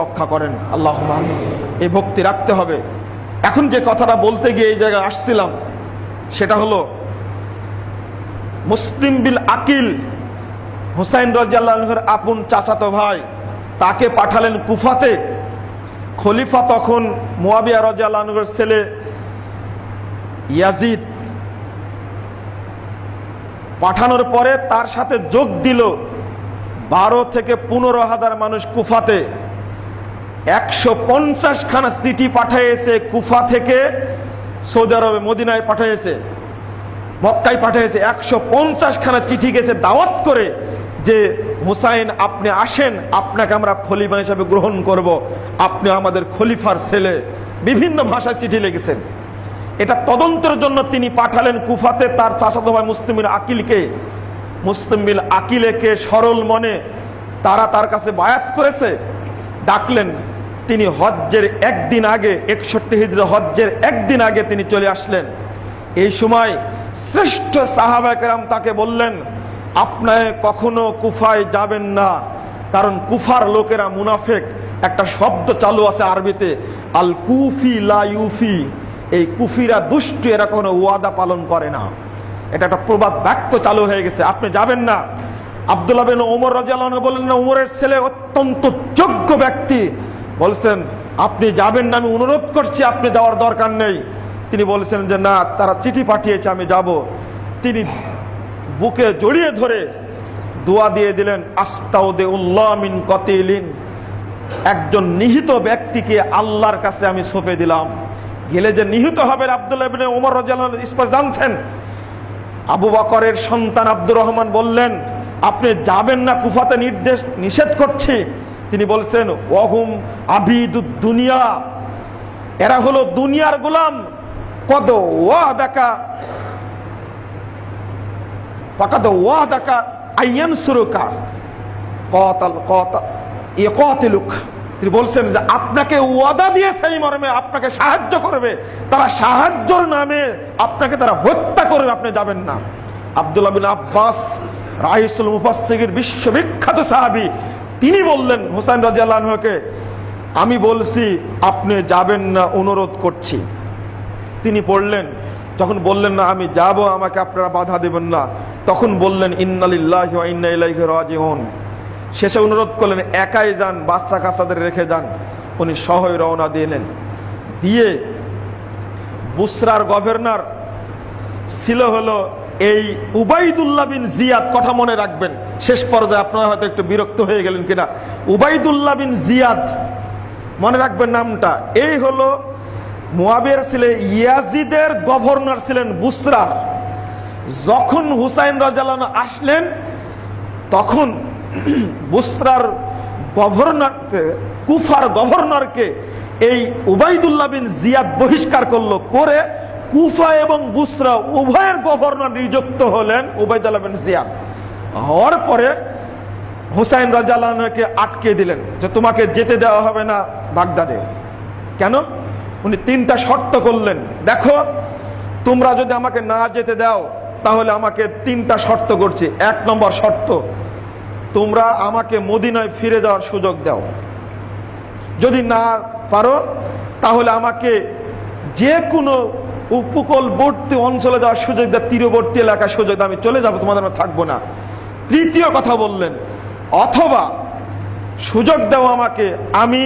রক্ষা করেন। আল্লাহ এই ভক্তি রাখতে হবে। এখন যে কথাটা বলতে গিয়ে এই জায়গায় আসছিলাম, সেটা হলো, মুসলিম বিল আকিল, হুসাইন রাজিয়াল্লাহের আপন চাচাতো ভাই, তাকে পাঠালেন কুফাতে। খলিফা তখন মোয়াবিয়া রাজিয়াল্লাহের ছেলে ইয়াজিদ। পাঠানোর পরে তার সাথে যোগ দিল বারো থেকে পনেরো হাজার মানুষ কুফাতে। একশো পঞ্চাশ খানা সিটি পাঠিয়েছে কুফা থেকে সৌদি আরবে, মদিনায় পাঠিয়েছে মক্কায় পাঠিয়েছে একশো পঞ্চাশ খানা চিঠি গেছে দাওয়াত করে যে, হুসাইন, আপনি আসেন, আপনাকে আমরা খলিফা হিসাবে গ্রহণ করব। আপনি আমাদের খলিফার ছেলে। বিভিন্ন ভাষায় চিঠি লিখেছেন। এটা তদন্তের জন্য তিনি পাঠালেন কুফাতে তার চাচাতো ভাই মুসলিমিল আকিলকে। মুসলিমিল আকিলেকে সরল মনে তারা তার কাছে বায়াত করেছে। ডাকলেন তিনি হজ্জের একদিন আগে, একষট্টি হিজড়ে হজ্জের একদিন আগে তিনি চলে আসলেন। এই সময় শ্রেষ্ঠ সাহাবাকেরাম তাকে বললেন, আপনার কখনো কুফায় যাবেন না, কারণ কুফার লোকেরা মুনাফেক। একটা শব্দ চালু আছে আরবিতে আল কুফি লা ইউফি। এই কুফিরা দুষ্টু এরা কোনো ওয়াদা পালন করে না। এটা একটা প্রবাদ বাক্য চালু হয়ে গেছে। আপনি যাবেন না? আব্দুল্লাহ বিন ওমর রাজিয়াল্লাহ বললেন, না, উমরের ছেলে অত্যন্ত যোগ্য ব্যক্তি। বলছেন, আপনি যাবেন না, আমি অনুরোধ করছি, আপনি যাওয়ার দরকার নেই। তিনি বলছেন যে, না, তারা চিঠি পাঠিয়েছে, আমি যাব। তিনি বুকে জড়িয়ে ধরে দোয়া দিয়ে দিলেন, আস্তাউদে উল্লাহ মিন কতিলিন। একজন নিহিত ব্যক্তিকে আল্লাহর কাছে আমি সঁপে দিলাম। গেলে যে নিহিত হবে আব্দুল্লাহ ওমর স্পষ্ট জানছেন। আবু বকরের সন্তান আব্দুর রহমান বললেন, আপনি যাবেন না, কুফাতে নির্দেশ, নিষেধ করছি। তিনি বলছেন ওহুম আবিদুদ দুনিয়া। এরা হলো দুনিয়ার গোলাম। কদ ওয়া দেখা ইয়ে বলছেন যে, আপনাকে ওয়াদা আপনাকে সাহায্য করবে। তারা সাহায্যর নামে আপনাকে তারা হত্যা আপনি যাবেন না। আব্বাস রাইসুল বিশ্ববিখ্যাত সাহাবী তিনি বললেন হোসেন রাজিয়াল্লাহকে আমি বলছি, আপনি যাবেন না, অনুরোধ করছি। তিনি পড়লেন, যখন বললেন, না, আমি যাব, আমাকে আপনারা বাধা দেবেন না। তখন বললেন, ইন্নালিল্লাহি ওয়া ইন্না ইলাইহি রাজিউন। শেষে অনুরোধ করলেন, একাই যান, বাচ্চা কাচ্চাদের রেখে যান। উনি সহই রওনা দিলেন দিয়ে, বুসরার গভর্নর, ছিল হলো এই উবাইদুল্লাহ বিন জিয়াদ কথা মনে রাখবেন। শেষ পর্যায়ে আপনারা হয়তো একটু বিরক্ত হয়ে গেলেন কিনা। উবাইদুল্লাহ বিন জিয়াদ, মনে রাখবেন নামটা। এই হলো মুয়াবিয়ার ছিলেন ইয়াজিদের গভর্নর ছিলেন বুসরার যখন হুসাইন রাজালান আসলেন, তখন বুসরার গভর্নরকে, কুফার গভর্নরকে এই উবাইদুল্লাহ বিন জিয়াদ বহিষ্কার করল, করে কুফা এবং বুসরা উভয়ের গভর্নর নিযুক্ত হলেন উবাইদুল্লাহ বিন জিয়াদ। হওয়ার পরে হুসাইন রাজাকে আটকে দিলেন যে তোমাকে যেতে দেওয়া হবে না বাগদাদে। কেন? উনি তিনটা শর্ত করলেন। দেখো, তোমরা যদি আমাকে না যেতে দাও, তাহলে আমাকে তিনটা শর্ত করছি। এক নম্বর শর্ত, তোমরা আমাকে মদিনায় ফিরে যাওয়ার সুযোগ দাও। যদি না পারো, তাহলে আমাকে যে কোনো উপকূলবর্তী অঞ্চলে যাওয়ার সুযোগ দেয় তীরবর্তী এলাকার সুযোগ আমি চলে যাব, তোমাদের মধ্যে থাকব না। তৃতীয় কথা বললেন, অথবা সুযোগ দাও আমাকে, আমি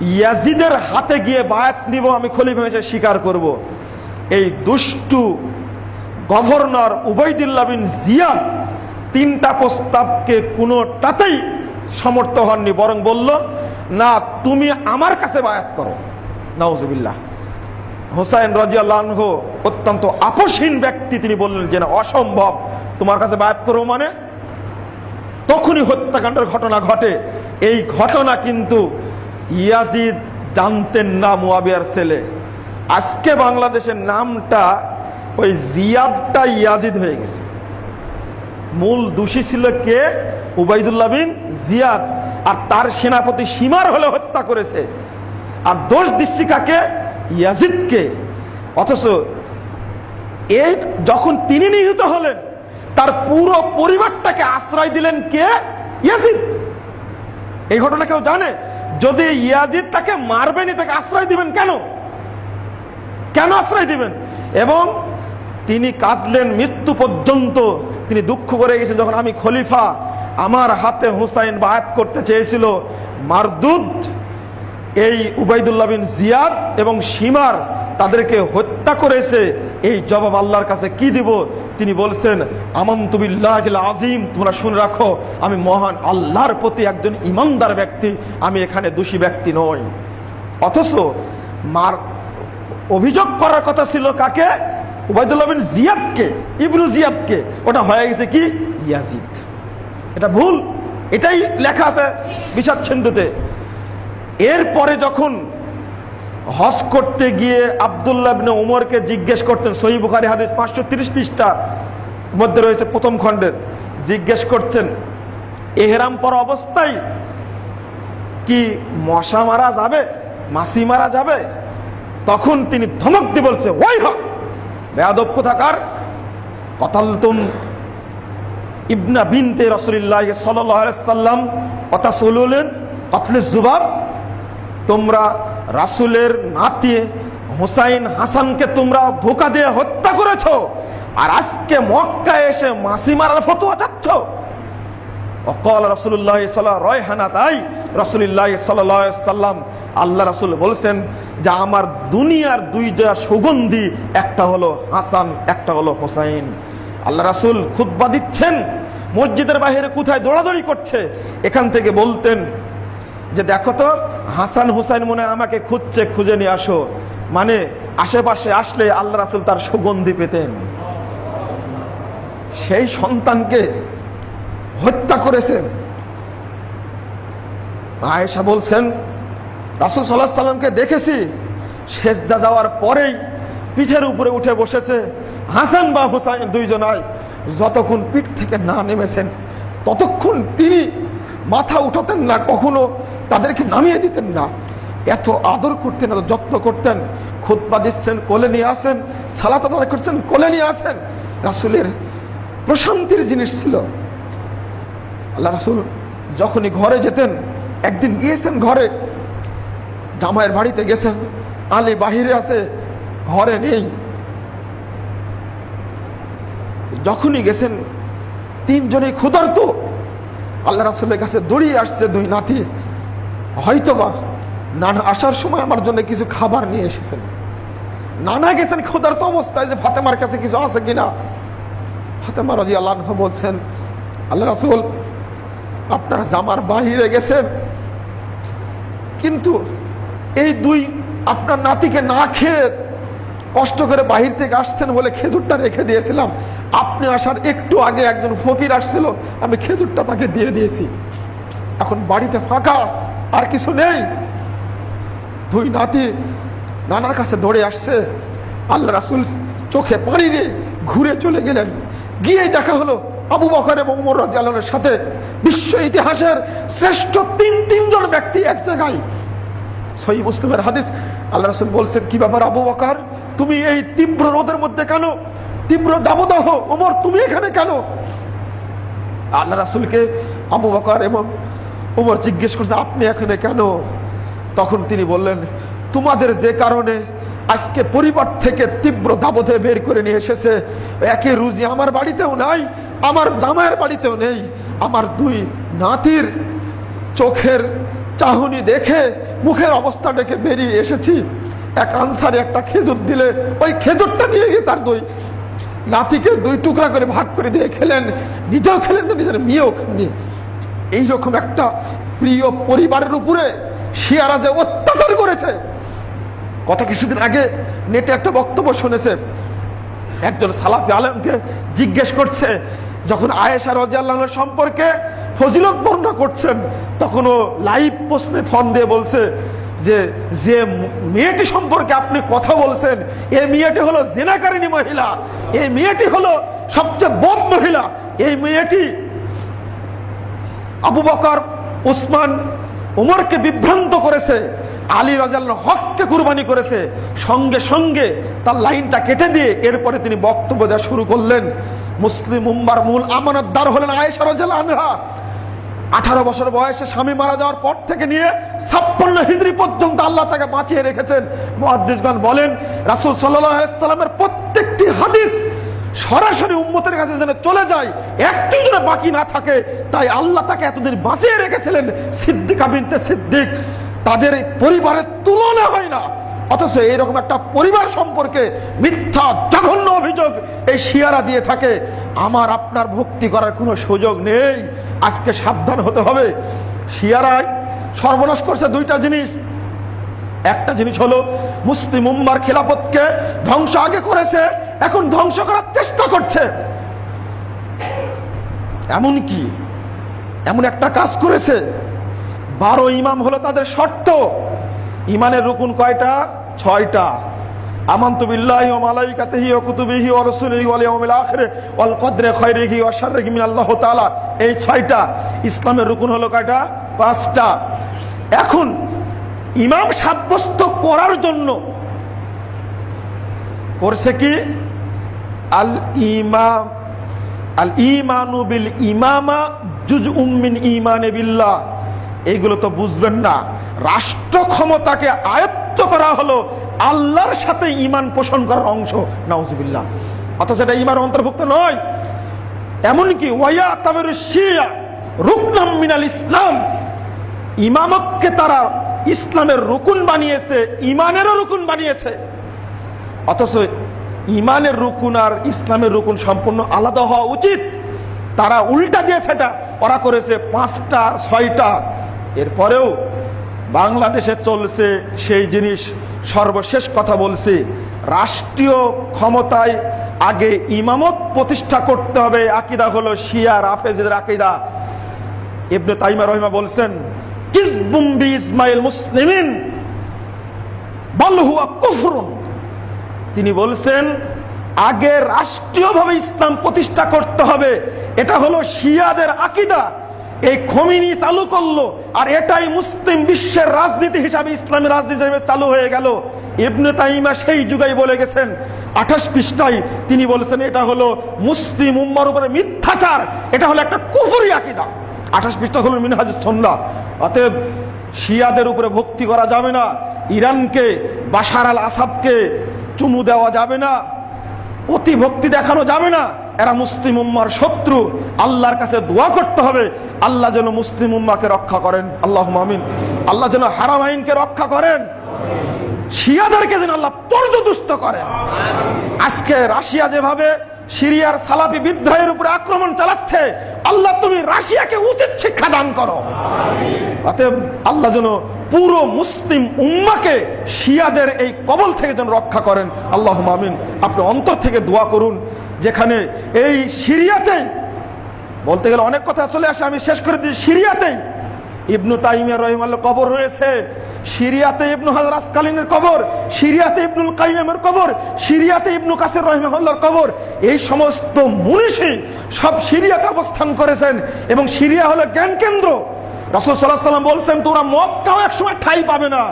ইয়াজিদের হাতে গিয়ে বায়াত নিব, আমি খলিফা হিসেবে স্বীকার করব। এই দুষ্টু গভর্নর উবাইদুল্লাহ বিন জিয়াদ তিনটা প্রস্তাবকে কোনোটাতেই সমর্থ হননি, বরং বলল, না, তুমি আমার কাছে বায়াত করো। নওজুবিল্লাহ হোসাইন রাজিয়াল্লাহ অত্যন্ত আপসহীন ব্যক্তি, তিনি বললেন যে না, অসম্ভব। তোমার কাছে বায়াত করো মানে? তখনই হত্যাকাণ্ডের ঘটনা ঘটে। এই ঘটনা কিন্তু ইয়াজিদ জানতেন না মুয়াবিয়ার ছেলে। আজকে বাংলাদেশের নামটা ওই জিয়াদটা ইয়াজিদ হয়ে গেছে। মূল দোষী ছিল কে? উবাইদুল্লাহ বিন জিয়াদ। আর তার সেনাপতি সীমার হলে হত্যা করেছে। আর দোষ দিচ্ছি কাকে? ইয়াজিদকে। অথচ এই যখন তিনি নিহত হলেন, তার পুরো পরিবারটাকে আশ্রয় দিলেন কে? ইয়াজিদ। এই ঘটনা কেউ জানে? যদি ইয়াজিদ তাকে মারবেনি তাকে আশ্রয় দিবেন কেন? কেন আশ্রয় দিবেন? এবং তিনি কাঁদলেন মৃত্যু পর্যন্ত, তিনি দুঃখ করে গেছেন যখন আমি খলিফা, আমার হাতে হুসাইন বায়াত করতে চেয়েছিল, মারদুদ এই উবাইদুল্লাহ বিন জিয়াদ এবং সীমার তাদেরকে হত্যা করেছে। এই জবাব আল্লাহর কাছে কি দিব? তিনি বলছেন আমন্তুবিল্লাহ আজিম তোমরা শুনে রাখো, আমি মহান আল্লাহর প্রতি একজন ইমানদার ব্যক্তি, আমি এখানে দোষী ব্যক্তি নই। অথচ মার অভিযোগ করার কথা ছিল কাকে? উবাইদুল্লাহ বিন জিয়াদকে, ইবনু জিয়াদকে। ওটা হয়ে গেছে কি? ইয়াজিদ। এটা ভুল। এটাই লেখা আছে বিষাদ সিন্ধুতে এরপরে যখন হজ করতে গিয়ে আবদুল্লাহ ইবনে উমরকে জিজ্ঞেস করতেন, সহি বুখারী হাদিস পাঁচশো তিরিশ পৃষ্ঠা মধ্যে রয়েছে প্রথম খণ্ডের, জিজ্ঞেস করছেন, এহরাম পর অবস্থায় কি মশা মারা যাবে, মাসি মারা যাবে? তখন তিনি ধমক দিয়ে বলছে, ওই হক, বেয়াদব কোথাকার? কতাল তুম ইবনা বিনতে রসুলিল্লাহ সাল্লাম কথা সলুলেন কতলে জুবাব তোমরা রাসুলের নাতি হুসাইন হাসানকে তোমরা ধোকা দিয়ে হত্যা করেছ। আর আজকে মক্কায় এসে মাসি মারার ফতোয়া চাচ্ছ। অকল রসুল্লাহ সাল্লাহ রয়হানা তাই রসুল্লাহ সাল্লাম আল্লাহ রাসুল বলছেন যে আমার দুনিয়ার দুইটা সুগন্ধি, একটা হলো হাসান, একটা হলো হোসাইন। আল্লাহ রাসুল খুদ্া দিচ্ছেন, মসজিদের বাহিরে কোথায় দৌড়াদৌড়ি করছে? এখান থেকে বলতেন যে দেখো তো, হাসান হুসাইন মনে আমাকে খুঁজছে, খুঁজে নিয়ে আসো। মানে আশেপাশে আসলে আল্লাহ রাসুল তার সুগন্ধি পেতেন। সেই সন্তানকে হত্যা করেছেন। আয়েশা বলছেন, রাসুল সাল্লাহ সাল্লামকে দেখেছি শেষদা যাওয়ার পরেই পিঠের উপরে উঠে বসেছে। হাসান বা হুসাইন দুইজনায় যতক্ষণ পিঠ থেকে না নেমেছেন, ততক্ষণ তিনি মাথা উঠাতেন না, কখনো তাদেরকে নামিয়ে দিতেন না। এত আদর করতেন, এত যত্ন করতেন, খুতবা দিচ্ছেন, কোলে নিয়ে আসেন, সালাত আদায় করছেন, কোলে নিয়ে আসেন। রাসুলের প্রশান্তির জিনিস ছিল। আল্লাহ রাসুল যখনই ঘরে যেতেন, একদিন গিয়েছেন ঘরে, জামাইয়ের বাড়িতে গেছেন, আলী বাহিরে আছে, ঘরে নেই। যখনই গেছেন, তিনজনই ক্ষুধার্ত। আল্লাহ রাসুলের কাছে দড়িয়ে আসছে দুই নাতি। হয়তোবা নানা আসার সময় আমার জন্য কিছু খাবার নিয়ে এসেছেন। নানা গেছেন ক্ষুধার্ত অবস্থায় যে ফাতেমার কাছে কিছু আছে কিনা। ফাতেমা রাজি আল্লাহ বলছেন, আল্লাহ রাসুল, আপনার জামার বাহিরে গেছেন। কিন্তু এই দুই আপনার নাতিকে না খেয়ে কষ্ট করে বাহির থেকে আসছেন বলে খেজুরটা রেখে দিয়েছিলাম। আপনি আসার একটু আগে একজন ফকির আসছিল, আমি খেজুরটা তাকে দিয়ে দিয়েছি। এখন বাড়িতে ফাঁকা, আর কিছু নেই। দুই নাতি নানার কাছে দৌড়ে আসছে। আল্লাহ রাসুল চোখে পানি নিয়ে ঘুরে চলে গেলেন। গিয়ে দেখা হলো আবু বকর এবং উমর রাজিয়ালের সাথে বিশ্ব ইতিহাসের শ্রেষ্ঠ তিন তিনজন ব্যক্তি এক জায়গায়। সহি মুসলিমের হাদিস। আল্লাহ রাসুল বলছেন, কি ব্যাপার আবু বকর? তুমি এই তীব্র রোদের মধ্যে কেন? তীব্র দাবদাহ, ওমর, তুমি এখানে কেন? আল্লাহ রাসুলকে আবু বকর এবং ওমর জিজ্ঞেস করছে, আপনি এখানে কেন? তখন তিনি বললেন, তোমাদের যে কারণে আজকে পরিবার থেকে তীব্র দাবধে বের করে নিয়ে এসেছে। একে রুজি আমার বাড়িতেও নাই, আমার জামাইয়ের বাড়িতেও নেই। আমার দুই নাতির চোখের চাহনি দেখে, মুখের অবস্থা দেখে বেরিয়ে এসেছি। এক আনসারে একটা খেজুর দিলে, ওই খেজুরটা নিয়ে গিয়ে তার দুই নাতিকে দুই টুকরা করে ভাগ করে দিয়ে খেলেন। নিজেও খেলেন না, নিজের মেয়েও খাননি এইরকম একটা প্রিয় পরিবারের উপরে শিয়ারা যে অত্যাচার করেছে। কত কিছুদিন আগে নেটে একটা বক্তব্য শুনেছে। একজন সালাফি আলমকে জিজ্ঞেস করছে, যখন আয়েশা রাজিয়াল্লাহের সম্পর্কে ফজিলত বর্ণনা করছেন, তখনও লাইভ প্রশ্নে ফোন দিয়ে বলছে যে যে মেয়েটি সম্পর্কে আপনি কথা বলছেন এই মেয়েটি হলো জেনাকারিনী মহিলা এই মেয়েটি হলো সবচেয়ে বদ মহিলা, এই মেয়েটি আবু বকর, উসমান, উমরকে বিভ্রান্ত করেছে, আলী রাজাল হককে কুরবানি করেছে, সঙ্গে সঙ্গে তার লাইনটা কেটে দিয়ে এরপরে তিনি বক্তব্য দেওয়া শুরু করলেন। মুসলিম উম্মার মূল আমানতদার হলেন আয়েশা রাজাল আনহা। আঠারো বছর বয়সে স্বামী মারা যাওয়ার পর থেকে নিয়ে ছাপ্পান্ন হিজড়ি পর্যন্ত আল্লাহ তাকে বাঁচিয়ে রেখেছেন। মহাদ্দিসগণ বলেন, রাসুল সাল্লামের প্রত্যেকটি হাদিস সরাসরি উম্মতের কাছে যেন চলে যায়, একটি যেন বাকি না থাকে, তাই আল্লাহ তাকে এতদিন বাঁচিয়ে রেখেছিলেন সিদ্দিকা বিনতে সিদ্দিক। তাদের পরিবারের তুলনা হয় না। অথচ এইরকম একটা পরিবার সম্পর্কে মিথ্যা, জঘন্য অভিযোগ এই শিয়ারা দিয়ে থাকে। আমার আপনার ভক্তি করার কোনো সুযোগ নেই। আজকে সাবধান হতে হবে। শিয়ারায় সর্বনাশ করছে দুইটা জিনিস। একটা জিনিস হলো, মুসলিম উম্মার খেলাফতকে ধ্বংস আগে করেছে, এখন ধ্বংস করার চেষ্টা করছে। এমন কি? এমন একটা কাজ করেছে। বারো ইমাম হলো তাদের শর্ত। ইমানের রুকুন কয়টা? ছয়টা। আল্লাহ তাআলা। এই ছয়টা। ইসলামের রুকুন হলো কয়টা? পাঁচটা। এখন ইমাম সাব্যস্ত করার জন্য করছে কি? আল ইমাম আল ইমানু বিল ইমামা জুজ উম্মিন ইমানে বিল্লাহ। এইগুলো তো বুঝবেন না। রাষ্ট্র ক্ষমতাকে আয়ত্ত করা হলো আল্লাহর সাথে ইমান পোষণ করার অংশ, নাউজুবিল্লাহ। অথচ এটা ইমান অন্তর্ভুক্ত নয়। এমনকি ওয়া তাবের শিয়া, রুকনাম মিনাল ইসলাম, ইমামতকে তারা ইসলামের রুকুন বানিয়েছে ইমানেরও রুকুন বানিয়েছে। অথচ ইমানের রুকুন আর ইসলামের রুকুন সম্পূর্ণ আলাদা হওয়া উচিত। তারা উল্টা দিয়ে সেটা ওরা করেছে পাঁচটা, ছয়টা। এরপরেও বাংলাদেশে চলছে সেই জিনিস সর্বশেষ কথা বলছি। রাষ্ট্রীয় ক্ষমতায় আগে ইমামত প্রতিষ্ঠা করতে হবে। আকিদা হলো শিয়া রাফেজের আকিদা। ইবনে তাইমা রহিমা বলছেন, কিসবুম বি ইসমাইল মুসলিমিন তিনি বলছেন, আগে রাষ্ট্রীয়ভাবে ইসলাম প্রতিষ্ঠা করতে হবে। এটা হলো শিয়াদের আকিদা। এই খমিনি চালু করল, আর এটাই মুসলিম বিশ্বের রাজনীতি হিসাবে, ইসলামী রাজনীতি হিসেবে চালু হয়ে গেল। ইবনে তাইমা সেই যুগাই বলে গেছেন, আঠাশ পৃষ্ঠায় তিনি বলেছেন, এটা হলো মুসলিম উম্মার উপরে মিথ্যাচার, এটা হলো একটা কুফুরি আকিদা। আঠাশ পৃষ্ঠা হলো মিনহাজ সন্ধ্যা অতএব শিয়াদের উপরে ভক্তি করা যাবে না, ইরানকে, বাশার আল আসাদকে চুমু দেওয়া যাবে না, অতি ভক্তি দেখানো যাবে না। এরা মুসলিম উম্মার শত্রু। আল্লাহর কাছে দোয়া করতে হবে। আল্লাহ যেন মুসলিম উম্মাকে রক্ষা করেন। আল্লাহ মামিন আল্লাহ যেন হারাম আইনকে রক্ষা করেন। শিয়াদেরকে যেন আল্লাহ পর্যদুষ্ট করেন। আজকে রাশিয়া যেভাবে সিরিয়ার সালাফি বিদ্রোহের উপরে আক্রমণ চালাচ্ছে, আল্লাহ তুমি রাশিয়াকে উচিত শিক্ষা দান করো। অতএব আল্লাহ যেন পুরো মুসলিম উম্মাকে শিয়াদের এই কবল থেকে যেন রক্ষা করেন। আল্লাহ মামিন আপনি অন্তর থেকে দোয়া করুন। যেখানে এই সিরিয়াতেই, বলতে গেলে অনেক কথা চলে আসে, আমি শেষ করে দিই, সিরিয়াতেই ইবনু তাইমিয়া রহিমাল্লাহ কবর রয়েছে। সিরিয়াতে ইবনু হাজার আসকালিনের কবর, সিরিয়াতে ইবনুল কাইমের কবর, সিরিয়াতে ইবনু কাসের রহিমাল্লাহর কবর। এই সমস্ত মনীষী সব সিরিয়াতে অবস্থান করেছেন এবং সিরিয়া হলো জ্ঞান কেন্দ্র সাল্লাল্লাহু আলাইহি সাল্লাম বলছেন, তোমরা মক্কাও একসময় ঠাই পাবে না।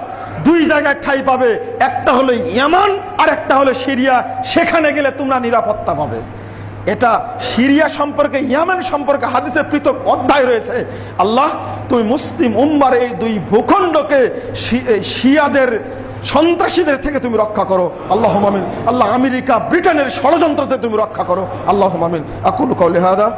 দুই জায়গায় ঠাই পাবে, একটা হলো ইয়ামান আর একটা হলো সিরিয়া। সেখানে গেলে তোমরা নিরাপত্তা পাবে। এটা সিরিয়া সম্পর্কে, ইয়ামেন সম্পর্কে হাদিসে পৃথক অধ্যায় রয়েছে। আল্লাহ, তুমি মুসলিম উম্মার এই দুই ভূখণ্ডকে শিয়াদের সন্ত্রাসীদের থেকে তুমি রক্ষা করো। আল্লাহ মামিন আল্লাহ আমেরিকা ব্রিটেনের ষড়যন্ত্র থেকে তুমি রক্ষা করো। আল্লাহ মামিন আকুল কৌলিহাদা